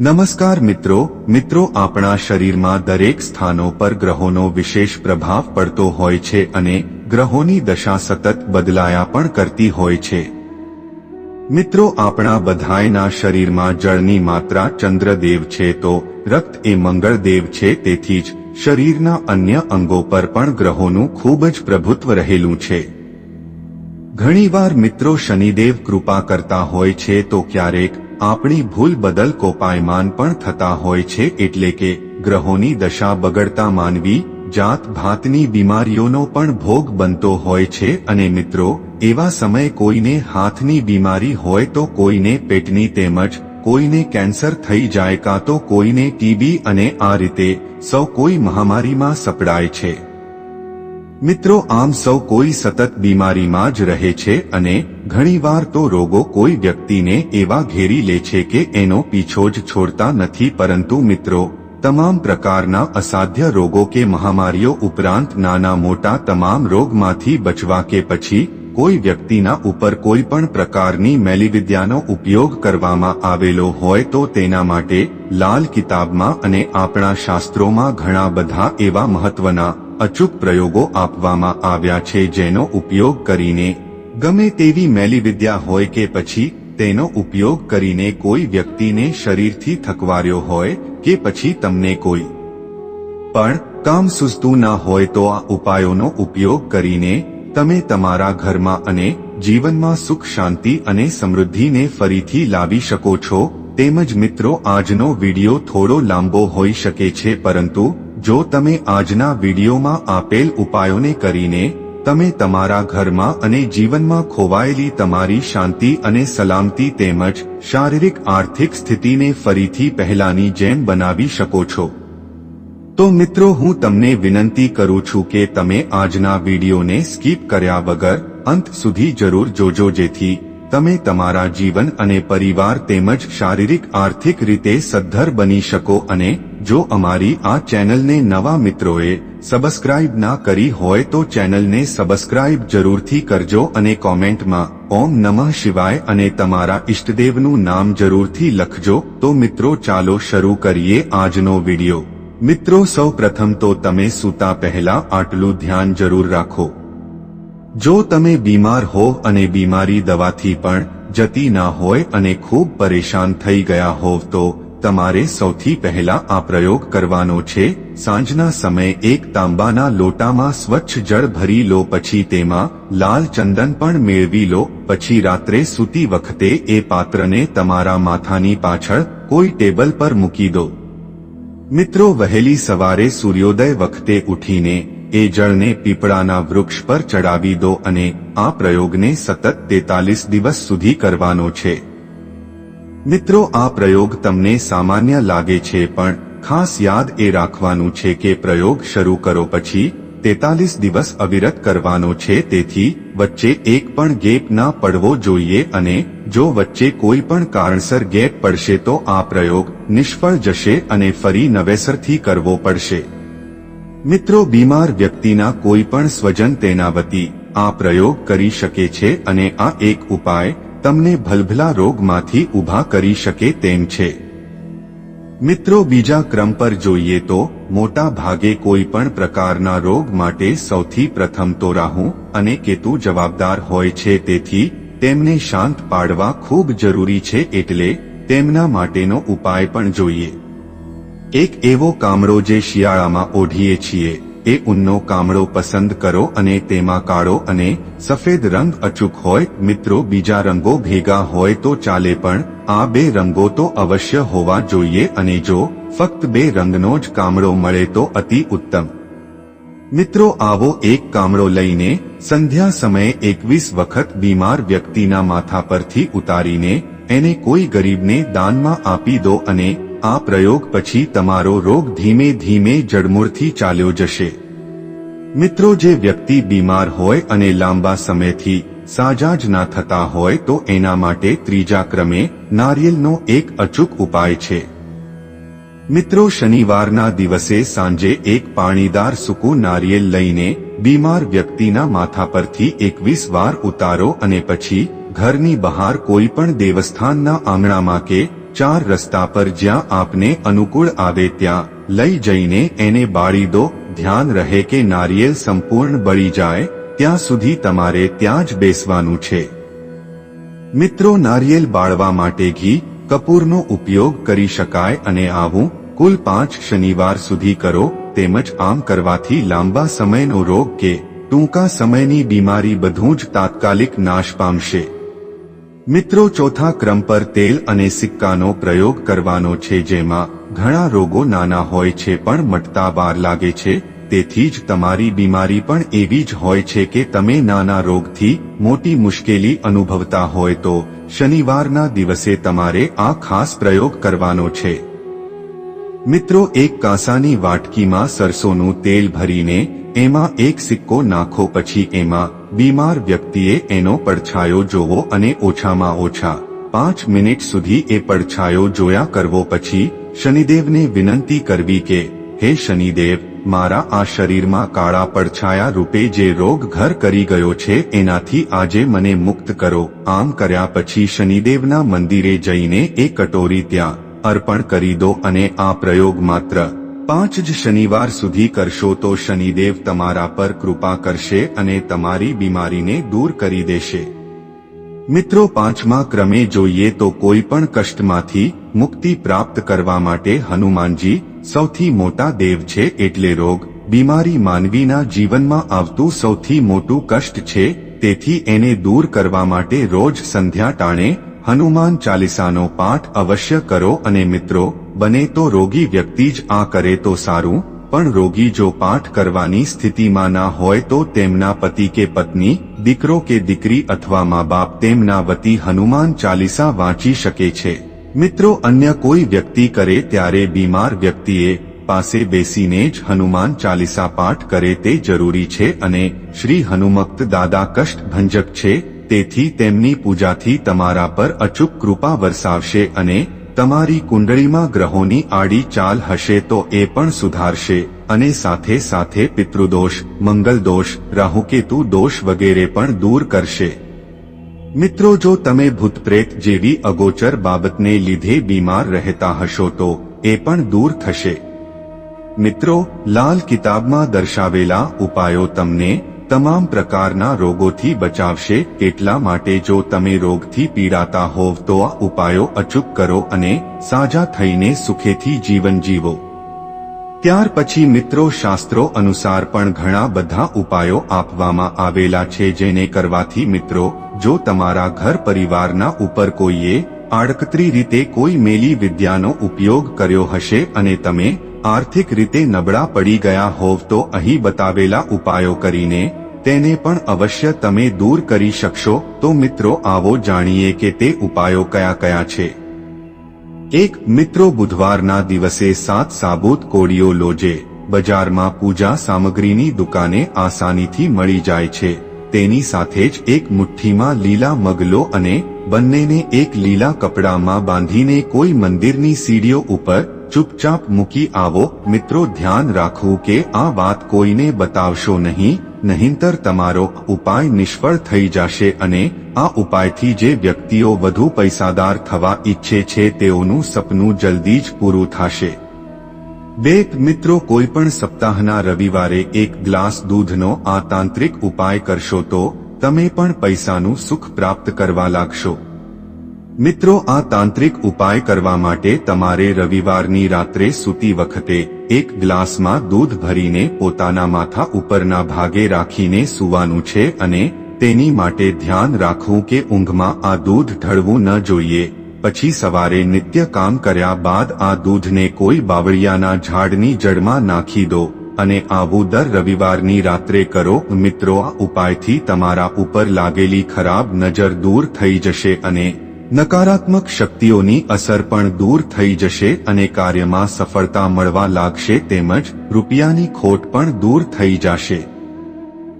નમસ્કાર મિત્રો મિત્રો આપણા શરીરમાં દરેક સ્થાનો પર ગ્રહોનો વિશેષ પ્રભાવ પડતો હોય છે અને ગ્રહોની દશા સતત બદલાયા પણ કરતી હોય છે. મિત્રો આપણા બધાયના શરીરમાં જળની માત્રા ચંદ્રદેવ છે તો રક્ત એ મંગળદેવ છે તેથી જ શરીરના અન્ય અંગો પર પણ ગ્રહોનું ખૂબ જ પ્રભુત્વ રહેલું છે. ઘણીવાર મિત્રો શનિદેવ કૃપા કરતા હોય છે તો ક્યારેક આપણી ભૂલ બદલ કોપાયમાન પણ થતા હોય છે એટલે કે ગ્રહોની દશા બગડતા માનવી, જાત ભાતની બીમારીઓનો પણ ભોગ બનતો હોય છે અને મિત્રો, એવા સમયે કોઈને હાથની બીમારી હોય તો કોઈને પેટની તેમજ કોઈને કેન્સર થઈ જાય કાં તો કોઈને ટીબી અને આ રીતે સૌ કોઈ મહામારીમાં સપડાય છે. મિત્રો, આમ સૌ કોઈ સતત બીમારીમાં જ રહે છે અને ઘણીવાર તો રોગો કોઈ વ્યક્તિને એવા ઘેરી લે છે કે એનો પીછો જ છોડતા નથી. પરંતુ મિત્રો, તમામ પ્રકારના અસાધ્ય રોગો કે મહામારીઓ ઉપરાંત નાના મોટા તમામ રોગમાંથી બચવા કે પછી કોઈ વ્યક્તિના ઉપર કોઈ પણ પ્રકારની મેલીવિદ્યાનો ઉપયોગ કરવામાં આવેલો હોય તો તેના માટે લાલ કિતાબમાં અને આપણા શાસ્ત્રોમાં ઘણા બધા એવા મહત્વના અચૂક પ્રયોગો આપવામાં આવ્યા છે જેનો ઉપયોગ કરીને ગમે તેવી મેલી વિદ્યા હોય કે પછી તેનો ઉપયોગ કરીને કોઈ વ્યક્તિને શરીરથી થકવાર્યો હોય કે પછી તમને કોઈ પણ કામ સુસ્તું ના હોય તો આ ઉપાયોનો ઉપયોગ કરીને તમે તમારા ઘરમાં અને જીવનમાં સુખ, શાંતિ અને સમૃદ્ધિને ફરીથી લાવી શકો છો. તેમજ મિત્રો, આજનો વિડિયો થોડો લાંબો હોઈ શકે છે, પરંતુ જો તમે આજના વિડીયોમાં આપેલ ઉપાયોને કરીને તમે તમારા ઘરમાં અને જીવનમાં ખોવાયેલી તમારી શાંતિ અને સલામતી તેમજ શારીરિક આર્થિક સ્થિતિને ફરીથી પહેલાની જેમ બનાવી શકો છો. તો મિત્રો, હું તમને વિનંતી કરું છું કે તમે આજના વિડીયોને સ્કીપ કર્યા વગર અંત સુધી જરૂર જોજો, જેથી તમે તમારા જીવન અને પરિવાર તેમજ શારીરિક આર્થિક રીતે સદ્ધર બની શકો અને જો અમારી આ ચેનલને નવા મિત્રોએ સબસ્ક્રાઇબ ના કરી હોય તો ચેનલને સબસ્ક્રાઇબ જરૂરથી કરજો અને કોમેન્ટમાં ઓમ નમઃ શિવાય અને તમારા ઇષ્ટદેવનું નામ જરૂરથી લખજો. તો મિત્રો ચાલો શરૂ કરીએ આજનો વિડિયો. મિત્રો સૌ પ્રથમ તો તમે સૂતા પહેલા આટલું ધ્યાન જરૂર રાખો. જો તમે બીમાર હો અને બીમારી દવાથી પણ જતી ના હોય અને ખૂબ પરેશાન થઈ ગયા હોવ તો તમારે સૌથી પહેલા આ પ્રયોગ કરવાનો છે. સાંજના સમયે એક તાંબાના લોટામાં સ્વચ્છ જળ ભરી લો, પછી તેમાં લાલ ચંદન પણ મેળવી લો, પછી રાત્રે સૂતી વખતે એ પાત્રને તમારા માથાની પાછળ કોઈ ટેબલ પર મૂકી દો. મિત્રો, વહેલી સવારે સૂર્યોદય વખતે ઉઠીને એ જળને પીપળાના વૃક્ષ પર ચડાવી દો અને આ પ્રયોગને સતત તેતાલીસ દિવસ સુધી કરવાનો છે. મિત્રો, આ પ્રયોગ તમને સામાન્ય લાગે છે, પણ ખાસ યાદ એ રાખવાનું છે કે પ્રયોગ શરૂ કરો પછી તેતાલીસ દિવસ અવિરત કરવાનો છે, તેથી વચ્ચે એક પણ ગેપ ના પડવો જોઈએ અને જો વચ્ચે કોઈ પણ કારણસર ગેપ પડશે તો આ પ્રયોગ નિષ્ફળ જશે અને ફરી નવેસરથી કરવો પડશે. મિત્રો, બીમાર વ્યક્તિના કોઈ પણ સ્વજન તેના વતી આ પ્રયોગ કરી શકે છે અને આ એક ઉપાય તમને ભલભલા રોગમાંથી ઊભા કરી શકે તેમ છે. મિત્રો, બીજા ક્રમ પર જોઈએ તો, મોટા ભાગે કોઈ પણ પ્રકારના રોગ માટે સૌથી પ્રથમ તો રાહુ અને કેતુ જવાબદાર હોય છે, તેથી તેમને શાંત પાડવા ખૂબ જરૂરી છે, એટલે તેમના માટેનો ઉપાય પણ જોઈએ. એક એવો કામરો જે શિયાળામાં ઓઢીએ છીએ. એ ઉનનો કામળો પસંદ કરો અને તેમાં કાળો અને સફેદ રંગ અચૂક હોય, મિત્રો બીજા રંગો ભેગા હોય તો ચાલે પણ, આ બે રંગો તો અવશ્ય હોવા જોઈએ અને જો ફક્ત બે રંગનો જ કામળો મળે તો અતિ ઉત્તમ. મિત્રો આવો એક કામળો લઈને સંધ્યા સમયે એકવીસ વખત બીમાર વ્યક્તિના માથા પરથી ઉતારીને એને કોઈ ગરીબને દાનમાં આપી દો અને આ પ્રયોગ પછી તમારો રોગ ધીમે ધીમે જડમૂળથી ચાલ્યો જશે. મિત્રો, જે વ્યક્તિ બીમાર હોય અને લાંબા સમયથી સાજા જ ના થતા હોય તો એના માટે ત્રીજા ક્રમે નારિયેલનો એક અચૂક ઉપાય છે. મિત્રો, શનિવારના દિવસે સાંજે એક પાણીદાર સૂકું નારિયેલ લઈને બીમાર વ્યક્તિના માથા પરથી એકવીસ વાર ઉતારો અને પછી ઘરની બહાર કોઈ પણ દેવસ્થાનના આંગણામાં કે ચાર રસ્તા પર જ્યાં આપને અનુકૂળ આવે ત્યાં લઈ જઈને એને બાળી દો. ધ્યાન રહે કે નારિયેલ સંપૂર્ણ બળી જાય, ત્યાં સુધી તમારે ત્યાં જ બેસવાનું છે. મિત્રો, નારિયેલ બાળવા માટે ઘી, કપૂરનો ઉપયોગ કરી શકાય અને આવું કુલ પાંચ શનિવાર સુધી કરો. તેમજ આમ કરવાથી લાંબા સમયનો રોગ કે ટૂંકા સમયની બીમારી બધું જ તાત્કાલિક નાશ પામશે. મિત્રો, ચોથા ક્રમ પર તેલ અને સિક્કાનો પ્રયોગ કરવાનો છે, જેમાં ઘણા રોગો નાના હોય છે, પણ મટતા વાર લાગે છે. તેથી જ તમારી બીમારી પણ એવી જ હોય છે કે તમે નાના રોગથી મોટી મુશ્કેલી અનુભવતા હોય તો શનિવારના દિવસે તમારે આ ખાસ પ્રયોગ કરવાનો છે. મિત્રો, એક કાંસાની વાટકીમાં સરસોનું તેલ ભરીને એમાં એક સિક્કો નાખો, પછી એમાં બીમાર વ્યક્તિએ એનો પડછાયો જોવો અને ઓછામાં ઓછા પાંચ મિનિટ સુધી એ પડછાયો જોયા કરવો, પછી શનિદેવને વિનંતી કરવી કે, હે શનિદેવ, મારા આ શરીરમાં કાળા પડછાયા રૂપે જે રોગ ઘર કરી ગયો છે, એનાથી આજે મને મુક્ત કરો. આમ કર્યા પછી શનિદેવના મંદિરે જઈને એ કટોરી ત્યાં અર્પણ કરી દો અને આ પ્રયોગ માત્ર પાંચ જ શનિવાર સુધી કરશો તો શનિદેવ તમારા પર કૃપા કરશે અને તમારી બીમારીને દૂર કરી દેશે. મિત્રો પાંચમા ક્રમે જોઈએ તો કોઈ પણ કષ્ટમાંથી મુક્તિ પ્રાપ્ત કરવા માટે હનુમાનજી સૌથી મોટા દેવ છે એટલે રોગ બીમારી માનવીના જીવનમાં આવતું સૌથી મોટું કષ્ટ છે તેથી એને દૂર કરવા માટે રોજ સંધ્યા ટાણે હનુમાન ચાલીસાનો પાઠ અવશ્ય કરો અને મિત્રો, બને તો રોગી વ્યક્તિ જ આ કરે તો સારું, પણ રોગી જો પાઠ કરવાની સ્થિતિમાં ના હોય તો તેમના પતિ કે પત્ની, દીકરો કે દીકરી અથવા મા બાપ તેમના વતી હનુમાન ચાલીસા વાંચી શકે છે. મિત્રો, અન્ય કોઈ વ્યક્તિ કરે ત્યારે બીમાર વ્યક્તિએ પાસે બેસીને જ હનુમાન ચાલીસા પાઠ કરે તે જરૂરી છે અને શ્રી હનુમક્ત દાદા કષ્ટ ભંજક છે તેથી તેમની પૂજાથી તમારા પર અચૂક કૃપા વરસાવશે અને તમારી કુંડળીમાં ગ્રહોની આડી ચાલ હશે તો એ પણ સુધારશે અને સાથે સાથે પિતૃદોષ, મંગલદોષ, રાહુકેતુ દોષ વગેરે પણ દૂર કરશે. મિત્રો, જો તમે ભૂતપ્રેત જેવી અગોચર બાબતને લીધે બીમાર રહેતા હશો તો એ પણ દૂર થશે. મિત્રો, લાલ કિતાબમાં દર્શાવેલા ઉપાયો તમને તમામ પ્રકારના રોગોથી બચાવશે, એટલા માટે જો તમે રોગથી પીડાતા હોવ તો આ ઉપાયો અચૂક કરો અને સાજા થઈને સુખેથી જીવન જીવો. ત્યાર પછી મિત્રો શાસ્ત્રો અનુસાર પણ ઘણા બધા ઉપાયો આપવામાં આવેલા છે જેને કરવાથી મિત્રો, જો તમારા ઘર પરિવારના ઉપર કોઈએ આડકતરી રીતે કોઈ મેલી વિદ્યાનો ઉપયોગ કર્યો હશે અને તમે આર્થિક રીતે નબળા પડી ગયા હોવ તો અહીં બતાવેલા ઉપાયો કરીને તેને પણ અવશ્ય તમે દૂર કરી શકશો. તો મિત્રો આવો જાણીએ કે તે ઉપાયો કયા કયા છે. એક, મિત્રો બુધવારના દિવસે સાત સાબુત કોળીઓ લોજે. બજારમાં પૂજા સામગ્રીની દુકાને આસાનીથી મળી જાય છે. તેની સાથે જ એક મુઠ્ઠીમાં લીલા મગલો અને બંનેને એક લીલા કપડામાં બાંધીને કોઈ મંદિરની સીડીઓ ઉપર ચૂપચાપ મૂકી આવો. મિત્રો, ધ્યાન રાખવું કે આ વાત કોઈને બતાવશો નહીં, નહીંતર તમારો ઉપાય નિષ્ફળ થઈ જશે અને આ ઉપાયથી જે વ્યક્તિઓ વધુ પૈસાદાર થવા ઈચ્છે છે તેઓનું સપનું જલ્દી જ પૂરું થશે. બે મિત્રો કોઈ પણ સપ્તાહના રવિવારે એક ગ્લાસ દૂધનો આ તાંત્રિક ઉપાય કરશો તો તમે પણ પૈસાનું સુખ પ્રાપ્ત કરવા લાગશો. મિત્રો, આ તાંત્રિક ઉપાય કરવા માટે તમારે રવિવારની રાત્રે સૂતી વખતે એક ગ્લાસમાં દૂધ ભરીને પોતાના માથા ઉપરના ભાગે રાખીને સૂવાનું છે અને તેની માટે ધ્યાન રાખવું કે ઊંઘમાં આ દૂધ ઢળવું ન જોઈએ. પછી સવારે નિત્ય કામ કર્યા બાદ આ દૂધને કોઈ બાવળિયાના ઝાડની જડમાં નાખી દો અને આવું દર રવિવારની રાત્રે કરો. મિત્રો, આ ઉપાયથી તમારા ઉપર લાગેલી ખરાબ નજર દૂર થઈ જશે અને નકારાત્મક શક્તિઓની અસર પણ દૂર થઈ જશે અને કાર્યમાં સફળતા મળવા લાગશે તેમજ રૂપિયાની ખોટ પણ દૂર થઈ જશે.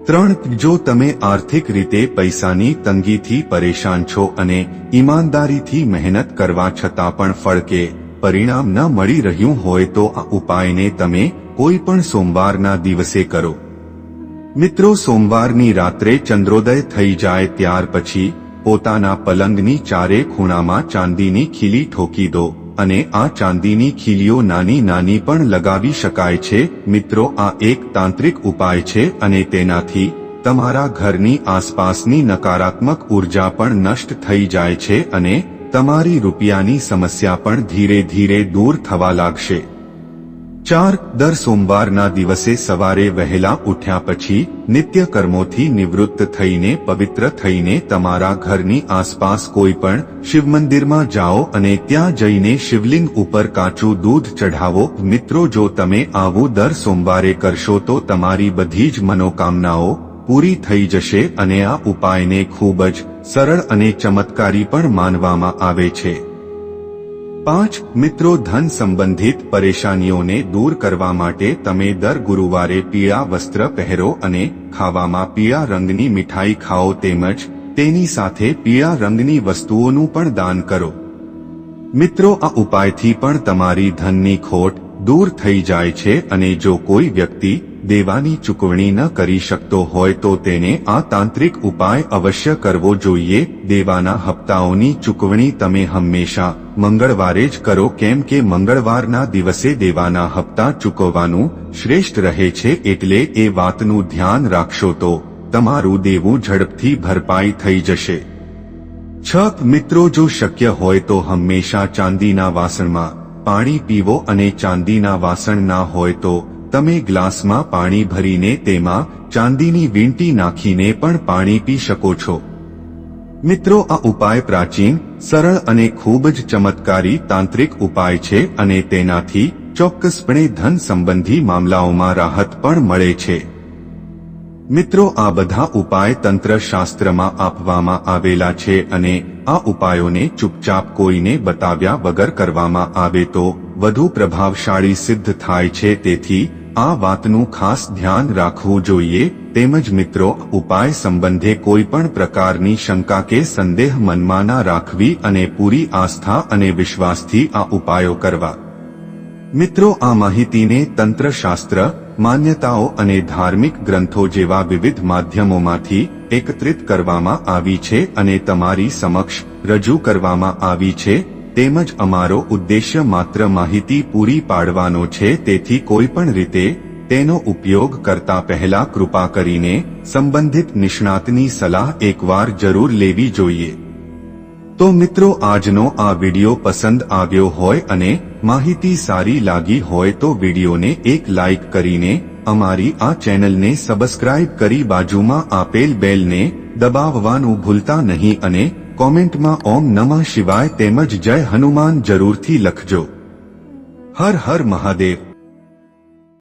ત્રણ જો તમે આર્થિક રીતે પૈસાની તંગીથી પરેશાન છો અને ઈમાનદારીથી મહેનત કરવા છતાં પણ ફળકે પરિણામ ન મળી રહ્યું હોય તો આ ઉપાયને તમે કોઈ પણ સોમવારના દિવસે કરો. મિત્રો, સોમવારની રાત્રે ચંદ્રોદય થઈ જાય ત્યાર પછી પોતાના પલંગની ચારે ખૂણામાં ચાંદીની ખીલી ઠોકી દો અને આ ચાંદીની ખીલીઓ નાની નાની પણ લગાવી શકાય છે. મિત્રો, આ એક તાંત્રિક ઉપાય છે અને તેનાથી તમારા ઘરની આસપાસની નકારાત્મક ઊર્જા પણ નષ્ટ થઈ જાય છે અને તમારી રૂપિયાની સમસ્યા પણ ધીરે ધીરે દૂર થવા લાગશે. ચાર દર સોમવારના દિવસે સવારે વહેલા ઉઠ્યા પછી નિત્ય કર્મોથી નિવૃત્ત થઈને, પવિત્ર થઈને તમારા ઘરની આસપાસ કોઈ પણ શિવ મંદિરમાં જાઓ અને ત્યાં જઈને શિવલિંગ ઉપર કાચું દૂધ ચઢાવો. મિત્રો, જો તમે આવું દર સોમવારે કરશો તો તમારી બધી જ મનોકામનાઓ પૂરી થઈ જશે અને આ ઉપાયને ખૂબ જ સરળ અને ચમત્કારી પણ માનવામાં આવે છે. પાંચ મિત્રો ધન સંબંધિત પરેશાનીઓને દૂર કરવા માટે તમે દર ગુરુવારે પીળા વસ્ત્ર પહેરો અને ખાવામાં પીળા રંગની મીઠાઈ ખાઓ તેમજ તેની સાથે પીળા રંગની વસ્તુઓનું પણ દાન કરો. મિત્રો, આ ઉપાયથી પણ તમારી ધનની ખોટ દૂર થઈ જાય છે અને જો કોઈ વ્યક્તિ દેવાની ચૂકવણી ન કરી શકતો હોય તો તેને આ તાંત્રિક ઉપાય અવશ્ય કરવો જોઈએ. દેવાના હપ્તાઓની ચૂકવણી તમે હંમેશા મંગળવારે જ કરો, કેમ કે મંગળવારના દિવસે દેવાના હપ્તા ચૂકવવાનું શ્રેષ્ઠ રહે છે એટલે એ વાતનું ધ્યાન રાખશો તો તમારું દેવું ઝડપથી ભરપાઈ થઈ જશે. છ મિત્રો જો શક્ય હોય તો હંમેશા ચાંદીના વાસણમાં પાણી પીવો અને ચાંદીના વાસણ ના હોય તો તમે ગ્લાસમાં પાણી ભરીને તેમાં ચાંદીની વીંટી નાખીને પણ પાણી પી શકો છો. મિત્રો, આ ઉપાય પ્રાચીન, સરળ અને ખૂબ જ ચમત્કારી તાંત્રિક ઉપાય છે અને તેનાથી ચોક્કસપણે ધન સંબંધી મામલાઓમાં રાહત પણ મળે છે. મિત્રો, આ બધા ઉપાય તંત્ર શાસ્ત્રમાં આપવામાં આવેલા છે અને આ ઉપાયોને ચૂપચાપ કોઈને બતાવ્યા વગર કરવામાં આવે તો વધુ પ્રભાવશાળી સિદ્ધ થાય છે તેથી આ વાતનું ખાસ ધ્યાન રાખવું જોઈએ. તેમજ મિત્રો, ઉપાય સંબંધે કોઈ પણ પ્રકારની શંકા કે સંદેહ મનમાં ના રાખવી અને પૂરી આસ્થા અને વિશ્વાસથી આ ઉપાયો કરવા. મિત્રો, આ માહિતીને તંત્રશાસ્ત્ર, માન્યતાઓ અને ધાર્મિક ગ્રંથો જેવા વિવિધ માધ્યમોમાંથી એકત્રિત કરવામાં આવી છે અને તમારી સમક્ષ રજૂ કરવામાં આવી છે. તેમજ અમારો ઉદ્દેશ્ય માત્ર માહિતી પૂરી પાડવાનો છે, તેથી કોઈ પણ રીતે તેનો ઉપયોગ કરતા પહેલા કૃપા કરીને સંબંધિત નિષ્ણાતની સલાહ એકવાર જરૂર લેવી જોઈએ. તો મિત્રો, આજનો આ વિડિયો પસંદ આવ્યો હોય અને માહિતી સારી લાગી હોય તો વિડિયોને એક લાઇક કરીને અમારી આ ચેનલને સબસ્ક્રાઇબ કરી બાજુમાં આપેલ બેલને દબાવવાનું ભૂલતા નહીં અને કોમેન્ટમાં ઓમ નમઃ શિવાય તેમજ જય હનુમાન જરૂરથી લખજો. હર હર મહાદેવ.